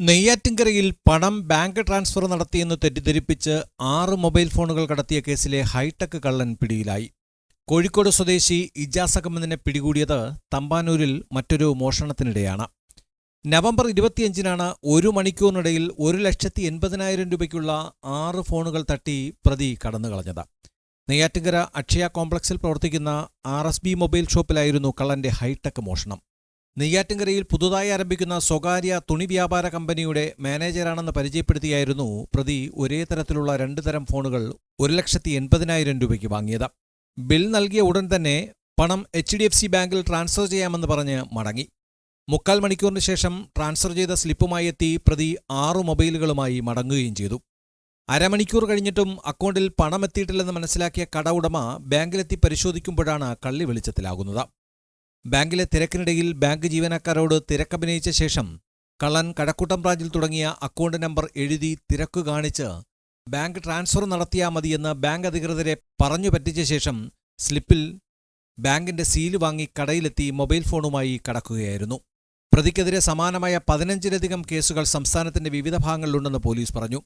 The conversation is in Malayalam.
നെയ്യാറ്റിൻകരയിൽ പണം ബാങ്ക് ട്രാൻസ്ഫർ നടത്തിയെന്ന് തെറ്റിദ്ധരിപ്പിച്ച് ആറ് മൊബൈൽ ഫോണുകൾ കടത്തിയ കേസിലെ ഹൈടെക് കള്ളൻ പിടിയിലായി. കോഴിക്കോട് സ്വദേശി ഇജാസ് അഹമ്മദിനെ പിടികൂടിയത് തമ്പാനൂരിൽ മറ്റൊരു മോഷണത്തിനിടെയാണ്. നവംബർ ഇരുപത്തിയഞ്ചിനാണ് ഒരു മണിക്കൂറിനിടയിൽ ഒരു ലക്ഷത്തി എൺപതിനായിരം രൂപയ്ക്കുള്ള ആറ് ഫോണുകൾ തട്ടി പ്രതി കടന്നുകളഞ്ഞത്. നെയ്യാറ്റിൻകര അക്ഷയ കോംപ്ലക്സിൽ പ്രവർത്തിക്കുന്ന ആർ മൊബൈൽ ഷോപ്പിലായിരുന്നു കള്ളന്റെ ഹൈടെക് മോഷണം. നെയ്യാറ്റിൻകരയിൽ പുതുതായി ആരംഭിക്കുന്ന സ്വകാര്യ തുണി വ്യാപാര കമ്പനിയുടെ മാനേജരാണെന്ന് പരിചയപ്പെടുത്തിയായിരുന്നു പ്രതി ഒരേ തരത്തിലുള്ള രണ്ട് തരം ഫോണുകൾ ഒരു ലക്ഷത്തി എൺപതിനായിരം രൂപയ്ക്ക് വാങ്ങിയത്. ബിൽ നൽകിയ ഉടൻ തന്നെ പണം എച്ച് ഡി എഫ് സി ബാങ്കിൽ ട്രാൻസ്ഫർ ചെയ്യാമെന്ന് പറഞ്ഞ് മടങ്ങി. മുക്കാൽ മണിക്കൂറിന് ശേഷം ട്രാൻസ്ഫർ ചെയ്ത സ്ലിപ്പുമായി എത്തി പ്രതി ആറു മൊബൈലുകളുമായി മടങ്ങുകയും ചെയ്തു. അരമണിക്കൂർ കഴിഞ്ഞിട്ടും അക്കൗണ്ടിൽ പണം എത്തിയിട്ടില്ലെന്ന് മനസ്സിലാക്കിയ കട ഉടമ ബാങ്കിലെത്തി പരിശോധിക്കുമ്പോഴാണ് കള്ളി വെളിച്ചത്തിലാകുന്നത്. ബാങ്കിലെ തിരക്കിനിടയിൽ ബാങ്ക് ജീവനക്കാരോട് തിരക്കഭിനയിച്ച ശേഷം കള്ളൻ കഴക്കൂട്ടം ബ്രാഞ്ചിൽ തുടങ്ങിയ അക്കൗണ്ട് നമ്പർ എഴുതി തിരക്ക് കാണിച്ച് ബാങ്ക് ട്രാൻസ്ഫർ നടത്തിയാൽ മതിയെന്ന് ബാങ്ക് അധികൃതരെ പറഞ്ഞു പറ്റിച്ച ശേഷം സ്ലിപ്പിൽ ബാങ്കിന്റെ സീൽ വാങ്ങി കടയിലെത്തി മൊബൈൽ ഫോണുമായി കടക്കുകയായിരുന്നു. പ്രതിക്കെതിരെ സമാനമായ പതിനഞ്ചിലധികം കേസുകൾ സംസ്ഥാനത്തിന്റെ വിവിധ ഭാഗങ്ങളിലുണ്ടെന്ന് പോലീസ് പറഞ്ഞു.